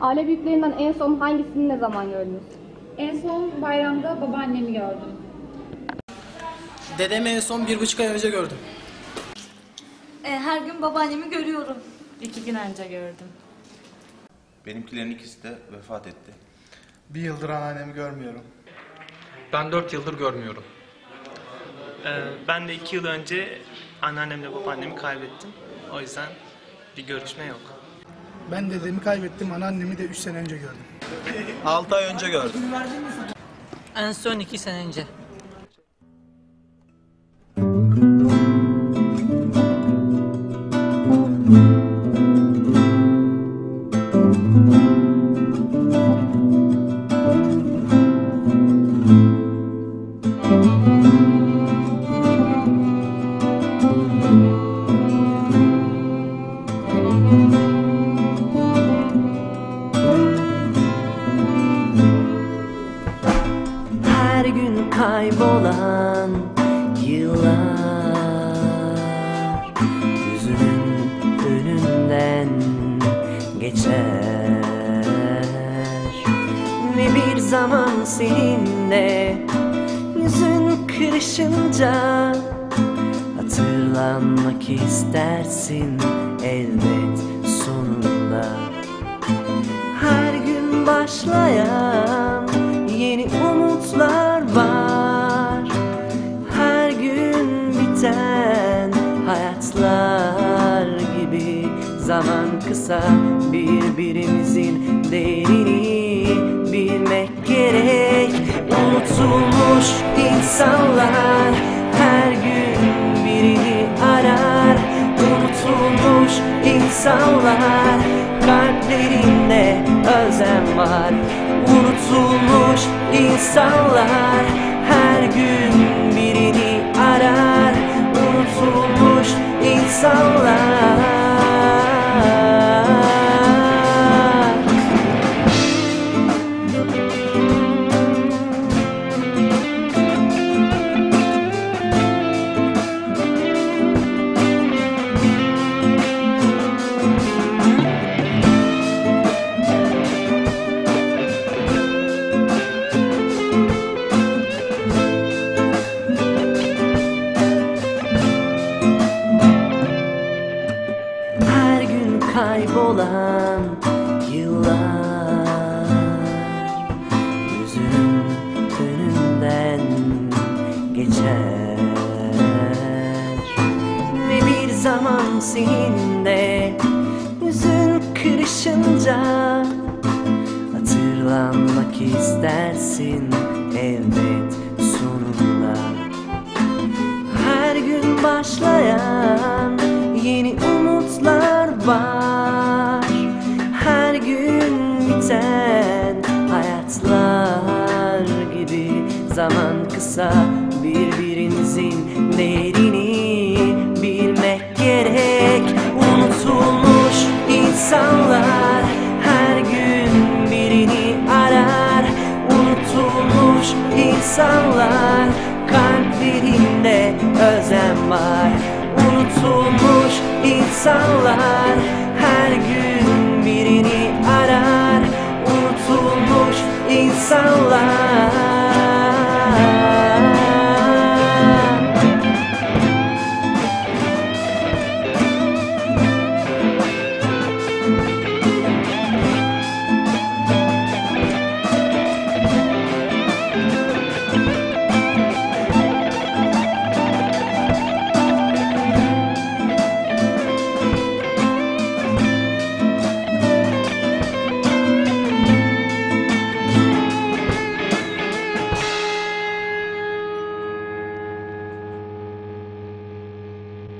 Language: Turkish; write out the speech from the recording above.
Aile büyüklerinden en son hangisini ne zaman gördünüz? En son bayramda babaannemi gördüm. Dedemi en son bir buçuk ay önce gördüm. E, her gün babaannemi görüyorum. İki gün önce gördüm. Benimkilerin ikisi de vefat etti. Bir yıldır anneannemi görmüyorum. Ben 4 yıldır görmüyorum. Ee, ben de iki yıl önce anneannemle babaannemi kaybettim. O yüzden bir görüşme yok. Ben dedemi kaybettim, anneannemi de 3 sene önce gördüm. 6 ay önce gördüm. En son iki sene önce. Her kaybolan yıllar Gözünün önünden geçer Ve bir zaman seninle yüzün kırışınca Hatırlanmak istersin elbet sonunda her gün başlayan hayatlar gibi Zaman kısa birbirimizin değerini bilmek gerek. Unutulmuş insanlar her gün birini arar. Unutulmuş insanlar kalplerinde özlem var. Unutulmuş insanlar her gün insanlar kaybolan yıllar Gözünün önünden geçer. Ve bir zaman seninle yüzün kırışınca Hatırlanmak istersin elbet sonunda. Her gün başlayan yeni umutlar var Zaman kısa birbirimizin değerini bilmek gerek. Unutulmuş insanlar her gün birini arar. Unutulmuş insanlar kalplerinde özlem var. Unutulmuş insanlar her gün